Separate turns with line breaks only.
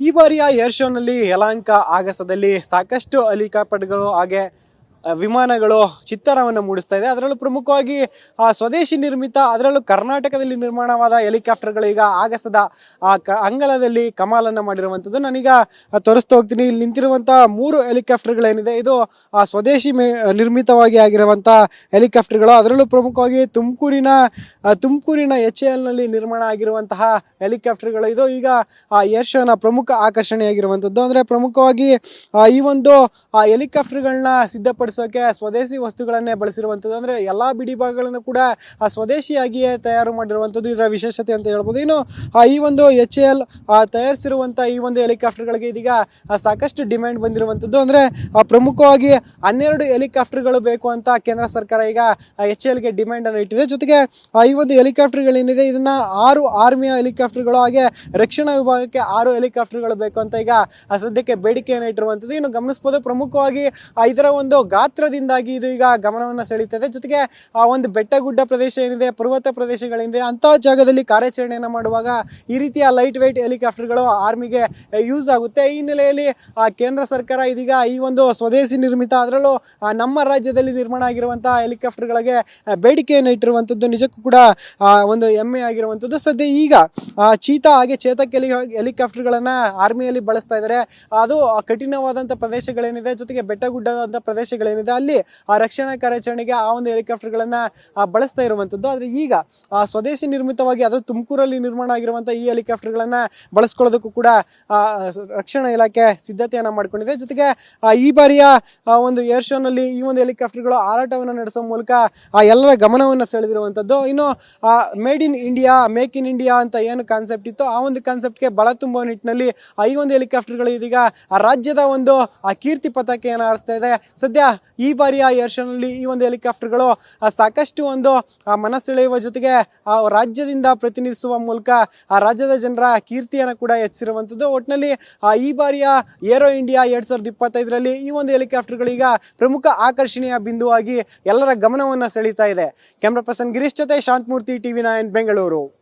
ಈ ಬಾರಿಯ ಏರ್ ಶೋನಲ್ಲಿ ಯಲಾಂಕ ಆಗಸದಲ್ಲಿ ಸಾಕಷ್ಟು ಹೆಲಿಕಾಪ್ಟರ್ಗಳು ಹಾಗೆ ವಿಮಾನಗಳು ಚಿತ್ತಾರವನ್ನು ಮೂಡಿಸ್ತಾ ಇದೆ. ಅದರಲ್ಲೂ ಪ್ರಮುಖವಾಗಿ ಆ, ಸ್ವದೇಶಿ ನಿರ್ಮಿತ ಅದರಲ್ಲೂ ಕರ್ನಾಟಕದಲ್ಲಿ ನಿರ್ಮಾಣವಾದ ಹೆಲಿಕಾಪ್ಟರ್ಗಳು ಈಗ ಆಗಸದ ಆ ಕ ಅಂಗಳದಲ್ಲಿ ಕಮಾಲನ್ನು ಮಾಡಿರುವಂಥದ್ದು. ನಾನೀಗ ತೋರಿಸ್ತಾ ಹೋಗ್ತೀನಿ. ಇಲ್ಲಿ ನಿಂತಿರುವಂಥ ಮೂರು ಹೆಲಿಕಾಪ್ಟರ್ಗಳೇನಿದೆ ಇದು ಆ, ಸ್ವದೇಶಿ ನಿರ್ಮಿತವಾಗಿ ಆಗಿರುವಂಥ ಹೆಲಿಕಾಪ್ಟರ್ಗಳು. ಅದರಲ್ಲೂ ಪ್ರಮುಖವಾಗಿ ತುಮಕೂರಿನ ತುಮಕೂರಿನ ಎಚ್ ಎಲ್ನಲ್ಲಿ ನಿರ್ಮಾಣ ಆಗಿರುವಂತಹ ಹೆಲಿಕಾಪ್ಟರ್ಗಳು. ಇದು ಈಗ ಆ ಏರ್ ಶೋನ ಪ್ರಮುಖ ಆಕರ್ಷಣೆಯಾಗಿರುವಂಥದ್ದು. ಅಂದರೆ ಪ್ರಮುಖವಾಗಿ ಈ ಒಂದು ಹೆಲಿಕಾಪ್ಟರ್ಗಳನ್ನ ಸಿದ್ಧಪಡಿಸೋಕೆ ಸ್ವದೇಶಿ ವಸ್ತುಗಳನ್ನೇ ಬಳಸಿರುವಂಥದ್ದು. ಅಂದರೆ ಎಲ್ಲ ಬಿಡಿ ಭಾಗಗಳನ್ನು ಕೂಡ ಆ ಸ್ವದೇಶಿಯಾಗಿಯೇ ತಯಾರು ಮಾಡಿರುವಂಥದ್ದು ಇದರ ವಿಶೇಷತೆ ಅಂತ ಹೇಳ್ಬೋದು. ಇನ್ನು ಈ ಒಂದು ಎಚ್ ಎ ಎಲ್ ತಯಾರಿಸಿರುವಂಥ ಈ ಒಂದು ಹೆಲಿಕಾಪ್ಟರ್ಗಳಿಗೆ ಇದೀಗ ಸಾಕಷ್ಟು ಡಿಮ್ಯಾಂಡ್ ಬಂದಿರುವಂಥದ್ದು. ಅಂದರೆ ಪ್ರಮುಖವಾಗಿ ಹನ್ನೆರಡು ಹೆಲಿಕಾಪ್ಟರ್ಗಳು ಬೇಕು ಅಂತ ಕೇಂದ್ರ ಸರ್ಕಾರ ಈಗ ಎಚ್ ಎಲ್ಗೆ ಡಿಮ್ಯಾಂಡನ್ನು ಇಟ್ಟಿದೆ. ಜೊತೆಗೆ ಈ ಒಂದು ಹೆಲಿಕಾಪ್ಟರ್ಗಳೇನಿದೆ, ಇದನ್ನ ಆರು ಆರ್ಮಿಯ ಹೆಲಿಕಾಪ್ಟರ್ಗಳು ಹಾಗೆ ರಕ್ಷಣಾ ವಿಭಾಗಕ್ಕೆ ಆರು ಹೆಲಿಕಾಪ್ಟರ್ಗಳು ಬೇಕು ಅಂತ ಈಗ ಸದ್ಯಕ್ಕೆ ಬೇಡಿಕೆಯನ್ನು ಇಟ್ಟಿರುವಂಥದ್ದು. ಇನ್ನು ಗಮನಿಸ್ಬೋದು, ಪ್ರಮುಖವಾಗಿ ಇದರ ಒಂದು ಗಾತ್ರದಿಂದಾಗಿ ಇದು ಈಗ ಗಮನವನ್ನು ಸೆಳೀತದೆ. ಜೊತೆಗೆ ಆ ಒಂದು ಬೆಟ್ಟ ಗುಡ್ಡ ಪ್ರದೇಶ ಏನಿದೆ, ಪರ್ವತ ಪ್ರದೇಶಗಳಿಂದ ಅಂತಹ ಜಾಗದಲ್ಲಿ ಕಾರ್ಯಾಚರಣೆಯನ್ನು ಮಾಡುವಾಗ ಈ ರೀತಿಯ ಲೈಟ್ ವೈಟ್ ಹೆಲಿಕಾಪ್ಟರ್ಗಳು ಆರ್ಮಿಗೆ ಯೂಸ್ ಆಗುತ್ತೆ. ಈ ಹಿನ್ನೆಲೆಯಲ್ಲಿ ಕೇಂದ್ರ ಸರ್ಕಾರ ಇದೀಗ ಈ ಒಂದು ಸ್ವದೇಶಿ ನಿರ್ಮಿತ, ಅದರಲ್ಲೂ ನಮ್ಮ ರಾಜ್ಯದಲ್ಲಿ ನಿರ್ಮಾಣ ಆಗಿರುವಂತಹ ಹೆಲಿಕಾಪ್ಟರ್ಗಳಿಗೆ ಬೇಡಿಕೆಯನ್ನು ಇಟ್ಟಿರುವಂಥದ್ದು ನಿಜಕ್ಕೂ ಕೂಡ ಒಂದು ಹೆಮ್ಮೆ ಆಗಿರುವಂಥದ್ದು. ಸದ್ಯ ಈಗ ಚೀತಾ ಹಾಗೆ ಚೇತಕ್ ಹೆಲಿ ಹೆಲಿಕಾಪ್ಟರ್ಗಳನ್ನು ಆರ್ಮಿಯಲ್ಲಿ ಬಳಸ್ತಾ ಇದ್ದಾರೆ. ಅದು ಕಠಿಣವಾದಂಥ ಪ್ರದೇಶಗಳೇನಿದೆ, ಜೊತೆಗೆ ಬೆಟ್ಟ ಗುಡ್ಡದಂಥ ಪ್ರದೇಶಗಳೇನಿದೆ ಅಲ್ಲಿ ಆ ರಕ್ಷಣಾ ಕಾರ್ಯಾಚರಣೆಗೆ ಆ ಒಂದು ಹೆಲಿಕಾಪ್ಟರ್ಗಳನ್ನು ಬಳಸ್ತಾ ಇರುವಂಥದ್ದು ಆದರೆ ಈಗ ಆ, ಸ್ವದೇಶಿ ನಿರ್ಮಿತವಾಗಿ ಅದರ ತುಮಕೂರಲ್ಲಿ ನಿರ್ಮಾಣ ಆಗಿರುವಂಥ ಈ ಹೆಲಿಕಾಪ್ಟರ್ಗಳನ್ನು ಬಳಸ್ಕೊಳ್ಳೋದಕ್ಕೂ ಕೂಡ ಆ, ರಕ್ಷಣಾ ಇಲಾಖೆ ಸಿದ್ಧತೆಯನ್ನು ಮಾಡ್ಕೊಂಡಿದೆ. ಜೊತೆಗೆ ಆ, ಈ ಬಾರಿಯ ಆ, ಒಂದು ಏರ್ ಶೋನಲ್ಲಿ ಈ ಒಂದು ಹೆಲಿಕಾಪ್ಟರ್ಗಳು ಹಾರಾಟವನ್ನು ನಡೆಸೋ ಮೂಲಕ ಆ ಎಲ್ಲರ ಗಮನವನ್ನು ಸೆಳೆದಿರುವಂಥದ್ದು ಇನ್ನು made in India make in India ಅಂತ ಏನು ಕಾನ್ಸೆಪ್ಟ್ ಇತ್ತು ಆ ಒಂದು ಕಾನ್ಸೆಪ್ಟ್ಗೆ ಬಲ ತುಂಬುವ ನಿಟ್ಟಿನಲ್ಲಿ ಆ, ಈ ಒಂದು ಹೆಲಿಕಾಪ್ಟರ್ಗಳು ಇದೀಗ ಆ ರಾಜ್ಯದ ಒಂದು ಆ ಕೀರ್ತಿ ಪತಾಕೆಯನ್ನು ಹಾರಿಸ್ತಾ ಇದೆ. ಸದ್ಯ ಈ ಬಾರಿಯ ಏರ್ ಶೋನಲ್ಲಿ ಈ ಒಂದು ಹೆಲಿಕಾಪ್ಟರ್ಗಳು ಆ, ಸಾಕಷ್ಟು ಒಂದು ಆ, ಮನಸೆಳೆಯುವ ಜೊತೆಗೆ ಆ ರಾಜ್ಯದಿಂದ ಪ್ರತಿನಿಧಿಸುವ ಮೂಲಕ ಆ ರಾಜ್ಯದ ಜನರ ಕೀರ್ತಿಯನ್ನು ಕೂಡ ಹೆಚ್ಚಿರುವಂಥದ್ದು. ಒಟ್ಟಿನಲ್ಲಿ ಆ, ಈ ಬಾರಿಯ ಏರೋ ಇಂಡಿಯಾ ಎರಡು ಸಾವಿರದ ಇಪ್ಪತ್ತೈದರಲ್ಲಿ ಈ ಒಂದು ಹೆಲಿಕಾಪ್ಟರ್ಗಳು ಈಗ ಪ್ರಮುಖ ಆಕರ್ಷಣೀಯ ಬಿಂದುವಾಗಿ ಎಲ್ಲರ ಗಮನವನ್ನು ಸೆಳೀತಾ ಇದೆ. ಕ್ಯಾಮ್ರಾ ಪರ್ಸನ್ ಗಿರೀಶ್ ಜೊತೆ ಶಾಂತಮೂರ್ತಿ ಟಿವಿ ನೈನ್ ಬೆಂಗಳೂರು.